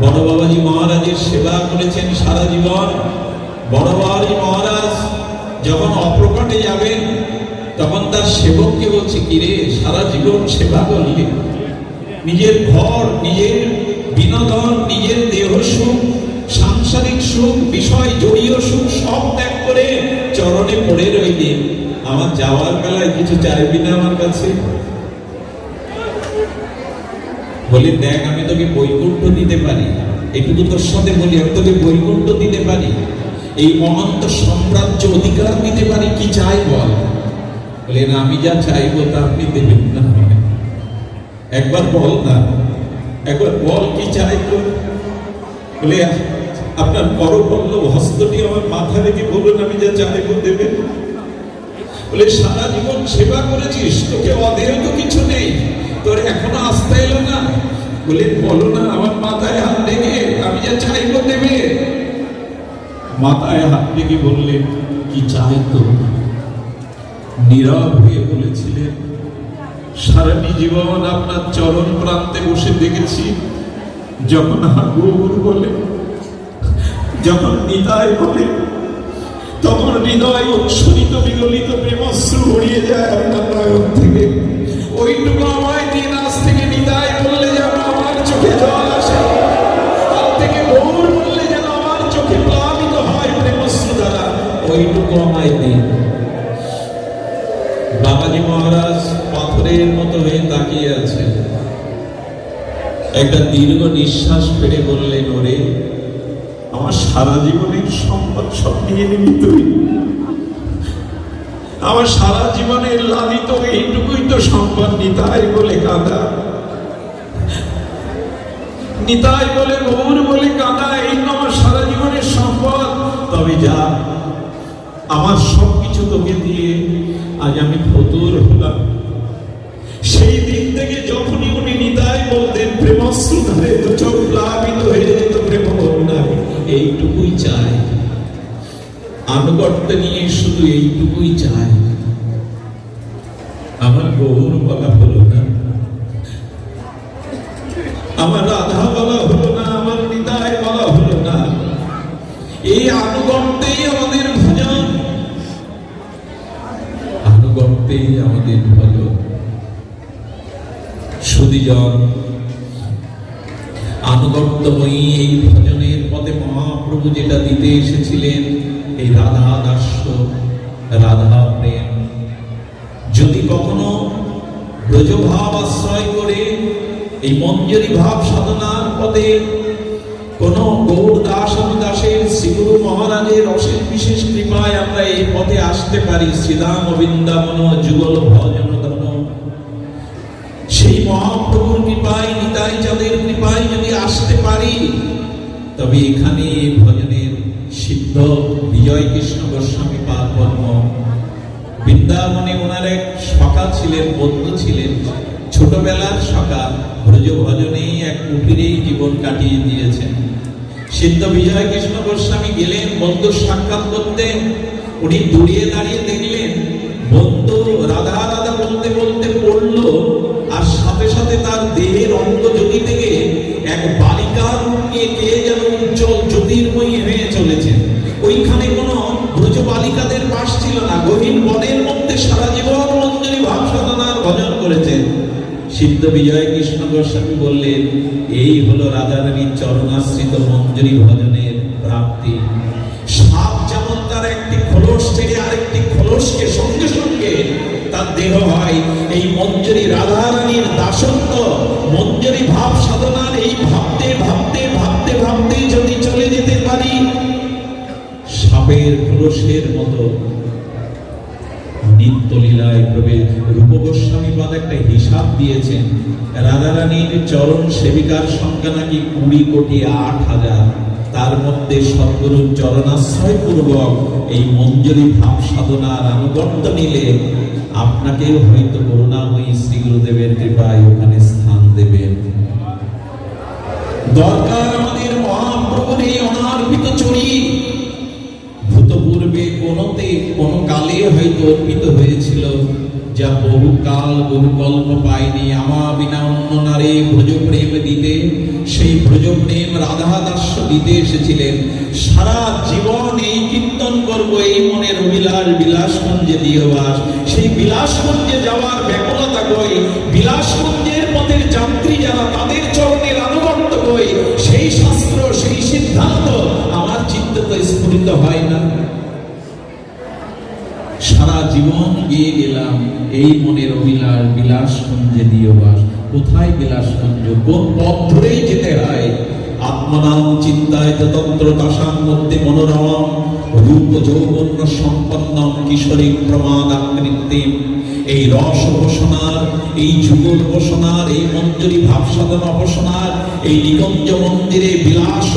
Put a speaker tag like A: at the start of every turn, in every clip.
A: বড় বাবাজি মহারাজের সেবা করেছেন সারা জীবন। বড় বাবাজি মহারাজ যখন অপ্রকটে যাবেন, তখন তার সেবককে বলছে, কিরে, সারা জীবন সেবা করলে? নিজের ঘর, নিজের বিনোদন, নিজের দেহ সুখ, সাংসারিক সুখ, বিষয় জড়ীয় সুখ, সব ত্যাগ করে চরণে পড়ে রইলে। আমার যাওয়ার বেলায় কিছু চাইবি না আমার কাছে? বলি দেখ আমি তোকে বৈকুণ্ঠ দিতে পারি। এটুকু তোর সাথে বলি, আমি তোকে বৈকুণ্ঠ দিতে পারি। এই অনন্ত সাম্রাজ্য অধিকার দিতে পারি, কি চাই বল? বলেন আমি যা চাইব তা আপনি দেবেন না। একবার বল না, একবার বল কি চাই বলে, আপনার করপল্লব হস্তটি আমার মাথা রেখে বলুন, আমি যা চাইব দেবেন। বলে, সারা জীবন সেবা করেছিস, তোকে অদেহ তো কিছু নেই। তোর এখনও আসতে এলো না? বলে, বলো না, আমার মাথায় হাত রেখে আমি যা চাইব দেবে। মাথায় হাত রেখে বললেন কি চাই তো নীরব হয়ে বলেছিলেন সারাটি জীবন আপনার চরণ প্রান্তে বসে দেখেছি। যখন হাগুর বলে, যখন নিতাই বলে, তখন হৃদয় উৎসরিত বিগলিত প্রেমশ্রু উড়িয়ে যায় আপনার নয়ন থেকে। ওইটুকু আমায় বাবাজি মহারাজ পাথরের মতো হয়ে তাকিয়ে আছেন একটা দীর্ঘ নিঃশ্বাস ফেলে বললেন, ওরে, আমার সারা জীবনের সম্পদ সব নিয়ে নিবি তুই। আমার সারা জীবনের লালিত এইটুকুই তো সম্পদ, নিতাই বলে কাঁদা। নিতাই বলে গৌর বলে কাঁদা এই তো আমার সারা জীবনের সম্পদ। তবে যা আমার সব কিছু তোকে দিয়ে আজ আমি ফতুর হলাম। সেই দিন থেকে যখনই উনি নিতাই বলতেন, প্রেমশ্রু ধরে তো চোখ প্লাবিত হয়ে যেত প্রেম বন্যায় এইটুকুই চাই। আনুগত্য নিয়ে শুধু এইটুকুই চাই। আমার গৌর বলা হলো না। আমার রাধা বলা হলো না, আমার নিতাই বলা হলো না। এই আনুগত্যেই আমাদের ভজন আনুগত্যেই আমাদের ভজন সুদীজন, আনুগত্যময়ী এই ভজনের মহাপ্রভু যেটা দিতে এসেছিলেন, এই রাধা দাস্য, রাধা প্রেম। যদি কখনো ব্রজভাব আশ্রয় করে এই মঞ্জরি ভাব সাধনার পথে কোন গৌর দাস দাসের শ্রীগুরু মহারাজের এই পথে আসতে পারি শ্রীরাম বৃন্দাবন যুগল ভজন ধন সেই মহাপ্রভুর কৃপায়, নিতাই চাঁদের কৃপায় যদি আসতে পারি, তবে এখানে ভজনের সিদ্ধ বিজয় কৃষ্ণ গোস্বামী পাদ পদ্ম বৃন্দাবনে ওনার এক সখা ছিলেন, বন্ধু ছিলেন। ছোটবেলার সখা, ব্রজ ভজনেই এক কুটিরেই জীবন কাটিয়ে দিয়েছেন। সিদ্ধ বিজয় কৃষ্ণ গোস্বামী গেলেন বন্ধু সাক্ষাৎ করতে। উনি দূরিয়ে দাঁড়িয়ে দেখলেন বন্ধু রাধা রাধা বলতে বলতে পড়ল, আর সাথে সাথে তার দেহের অঙ্গ জ্যোতি থেকে এক বালিকার রূপ নিয়ে কে যেন উজ্জ্বল জ্যোতির্ময়ী হয়ে চলেছেন ওইখানে কোনো ব্রজ বালিকাদের বাস ছিল না। গহীন বনের মধ্যে সারা জীবন মঞ্জরি ভাব সাধনার ভজন করেছেন সিদ্ধ বিজয় কৃষ্ণ গোস্বামী বললেন, এই হলো রাধারানীর চরণাশ্রিত মঞ্জরি ভজনের দেহ হয়, এই মঞ্জরি রাধারানীর দাসত্ব মঞ্জরি ভাব সাধনার এই ভাবতে ভাবতে ভাবতে ভাবতে যদি চলে যেতে পারি, সাপের খোলসের মতো নিত্য লীলায় প্রবেশ। রূপ গোস্বামী পাদ একটা হিসাব দিয়েছেন, রাধারানীর চরণ সেবিকার সংখ্যা নাকি কুড়ি কোটি আট হাজার। তার মধ্যে সদ্গুরুর চরণাশ্রয় পূর্বক এই মঞ্জরি ভাব সাধনার আনুগত্য নিলে আপনাকেও হয়তো করুণাময়ী শ্রী গুরুদেবের কৃপায় ওখানে স্থান দেবেন। দরকার আমাদের মহাপ্রভুর এই অনার্পিত চড়ি ভূতপূর্বে কোনোতে কোন কালে হয়তো অর্পিত হয়েছিল। যা বহুকাল বহু কল্প পায়নি আমা বিনা অন্য নারী ব্রজ প্রেম দিতে। সেই ব্রজ প্রেম রাধা দাস্য দিতে এসেছিলেন। সারা জীবন এই কীর্তন করব, এই মনের অভিলাষ বিলাসগঞ্জে দিয়বাস সেই বিলাসগঞ্জে যাওয়ার ব্যাকুলতা কই? বিলাসগঞ্জের পথের যাত্রী যারা, তাদের চরণের আনুগত্য কই? সেই শাস্ত্র, সেই সিদ্ধান্ত, আমার চিত্ত তো স্ফুরিত হয় না। জীবন গিয়ে গেলাম, এই মনের অভিলাষ বিলাসগঞ্জে দিয়বাস কোথায় বিলাসগঞ্জ? কোন পথ ধরেই যেতে হয়? আত্মনাম চিন্তায় তন্ত্র তাসার মধ্যে মনোরম। রূপ যৌবন্য সম্পন্ন কিশোরী প্রমাদ আকৃতিম এই রস উপাসনার, এই যুগল উপাসনার, এই মঞ্জুরি ভাব সাধন উপাসনার, এই নিগঞ্জ মন্দিরে বিলাস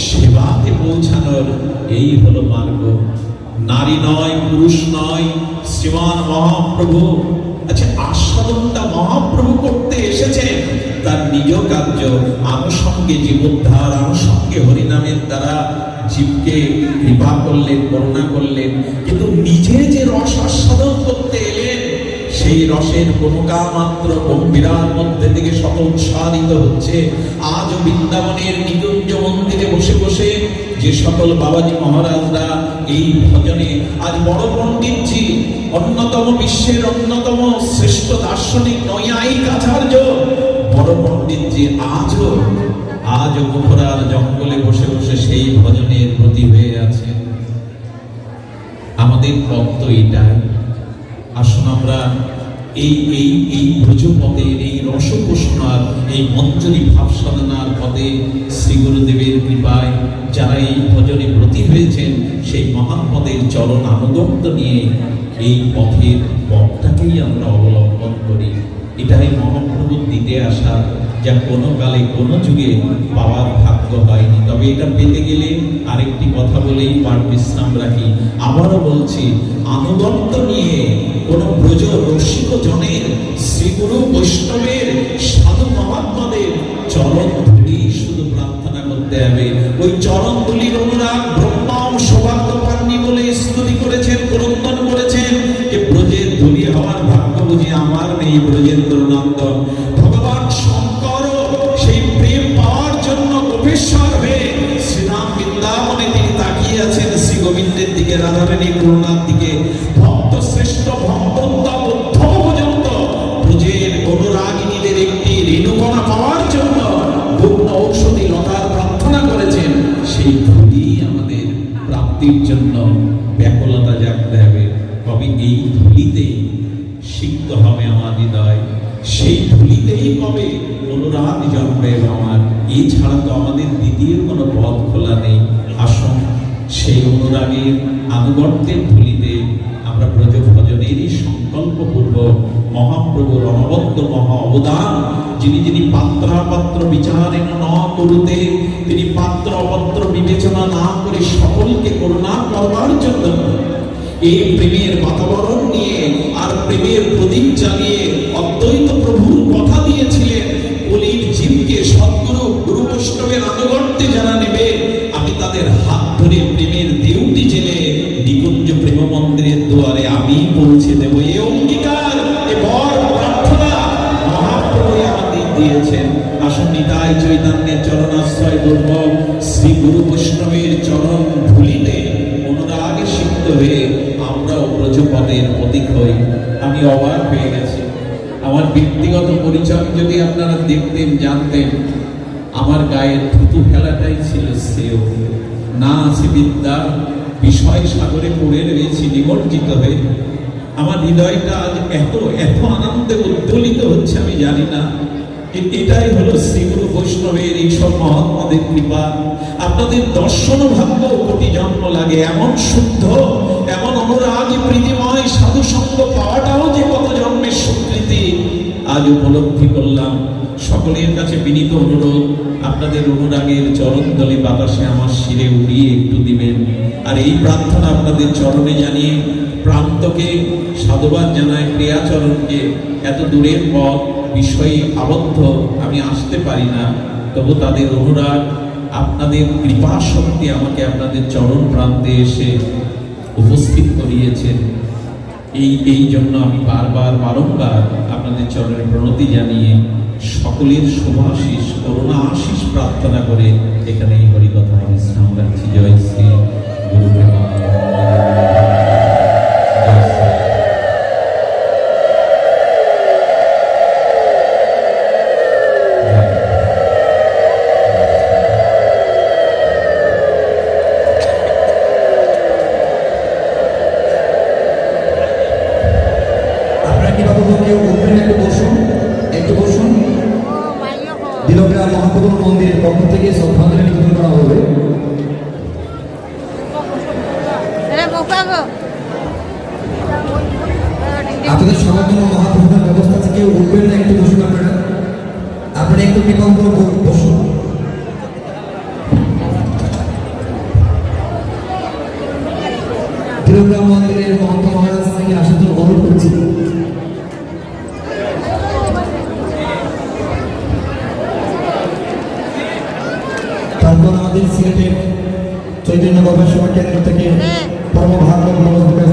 A: সেবাতে পৌঁছানোর, এই হলো মার্গ। নারী নয়, পুরুষ নয়, শ্রীমান মহাপ্রভু। আচ্ছা আস্বাদনটা মহাপ্রভু করতে এসেছেন। তার নিজ কার্য, আনুষঙ্গে জীবোদ্ধার, আনুষঙ্গে হরিনামের দ্বারা জীবকে কৃপা করলেন, করুণা করলেন। কিন্তু নিজে যে রস আস্বাদন করতে এলেন, সেই রসের কোনকা মাত্র গম্ভীরার মধ্যে থেকে শত উৎসাহিত হচ্ছে। আজ বৃন্দাবনের নিকুঞ্জ মন্দিরে বসে বসে যে সকল বাবাজি মহারাজরা এই ভজনে আজ বড় পণ্ডিতজি অন্যতম বিশ্বের অন্যতম শ্রেষ্ঠ দার্শনিক নৈয়ায়িক আচার্য। বড় পণ্ডিতজি আজও আজ মুখরার জঙ্গলে বসে বসে সেই ভজনের প্রতি হয়ে আছে। আমাদের ভক্ত এটাই আসুন আমরা এই এই এই ব্রজপথের এই রসকোষণার এই মঞ্জরি ভাব সাধনার পথে শ্রী গুরুদেবের কৃপায় যারা এই ভজনে ব্রতী হয়েছেন, সেই মহান পদের চরণ আনুগত্য নিয়ে এই পথের পথটাকেই আমরা অবলম্বন করি। এটাই মহাপ্রভুর দিতে আসা, যা কোনো কালে কোনো যুগে পাওয়ার ভাগ্য হয়নি তবে এটা পেতে গেলে আরেকটি কথা বলেই পাঠ বিশ্রাম রাখি। আবারও বলছি আনুগত্য নিয়ে কোন ব্রজ রসিক জনের, শ্রীগুরু বৈষ্ণবের, সাধু মহাত্মাদের চরণ ধুলি শুধু প্রার্থনা করতে হবে। ওই চরণ ধুলির অনুরাগ ব্রহ্মাম সৌভাগ্য পাননি বলে স্তুতি করেছেন, ক্রন্দন করেছেন। যে ব্রজের ধুলি হওয়ার ভাগ্য বুঝি আমার নেই ব্রজেন্দ্র প্রাপ্তির জন্য ব্যাকুলতা জাগতে হবে, তবে এই ধুলিতেই সিক্ত হবে আমার হৃদয়। সেই ধুলিতেই কবে অনুরাগ জন্মে আমার? এছাড়া তো আমাদের দ্বিতীয় কোনো পথ খোলা নেই। আসুন, সেই অনুরাগের আনুগত্যের ধুলিতে আমরা ব্রজ ভজনেরই সংকল্পপূর্বক মহাপ্রভুর অনবদ্য মহা অবদান যিনি যিনি পাত্রাপাত্র বিচারেন ন করুতে, তিনি পাত্র অপাত্র বিবেচনা না করে সকলকে করুণা করবার জন্য এই প্রেমের বাতাবরণ নিয়ে আর প্রেমের প্রদীপ জ্বালিয়ে অদ্বৈত প্রভুর ব্রজপদের প্রতীক হই আমি অবাক হয়ে গেছি। আমার ব্যক্তিগত পরিচয় যদি আপনারা দেখতেন, জানতেন, আমার গায়ে থুতু ফেলাটাই ছিল শ্রেয়। না আছে বিদ্যা বিষয় সাগরে পড়ে রয়েছি নিমজ্জিত হয়ে। আমার হৃদয়টা আজ এত এত আনন্দে উদ্দোলিত হচ্ছে আমি জানি না। এটাই হলো শ্রীগুরু বৈষ্ণবের এইসব মহাত্মাদের কৃপা। আপনাদের দর্শন ভাগ্য কোটি জন্ম লাগে, এমন শুদ্ধ অনুরাগী প্রীতিময় সাধু সঙ্গ পাওয়াটাও যে কত জন্মের স্বীকৃতি, আজ উপলব্ধি করলাম। সকলের কাছে বিনীত অনুরোধ, আপনাদের অনুরাগের চরণ দলে বাতাসে আমার শিরে উড়িয়ে একটু দিবেন। আর এই প্রার্থনা আপনাদের চরণে জানিয়ে প্রান্তকে সাধুবাদ জানায় ক্রিয়াচরণকে। এত দূরের পথ, বিষয়ে আবদ্ধ, আমি আসতে পারি না। তবু তাদের অনুরাগ, আপনাদের কৃপা শক্তি আমাকে আপনাদের চরণ প্রান্তে এসে উপস্থিত করিয়েছেন। এই এই জন্য আমি বারবার, বারংবার আপনাদের চরণের প্রণতি জানিয়ে সকলের শুভাশিস করুণা আশিস প্রার্থনা করে এখানে এই হরিকথা বিশ্রাম রাখছি। জয়
B: আপনাদের সবার জন্য ব্যবস্থা আছে কেউ উঠবেন না একটু বসুন আপনারা। আপনারা একটু করে বসুন। দিলগ্রাম মন্দিরের মহন্ত মহারাজ থেকে আসার জন্য অনুরোধ করছি। তারপর আমাদের সিলেটের চৈতন্য গবেষণা কেন্দ্র থেকে পরম মনোজ বিকাশ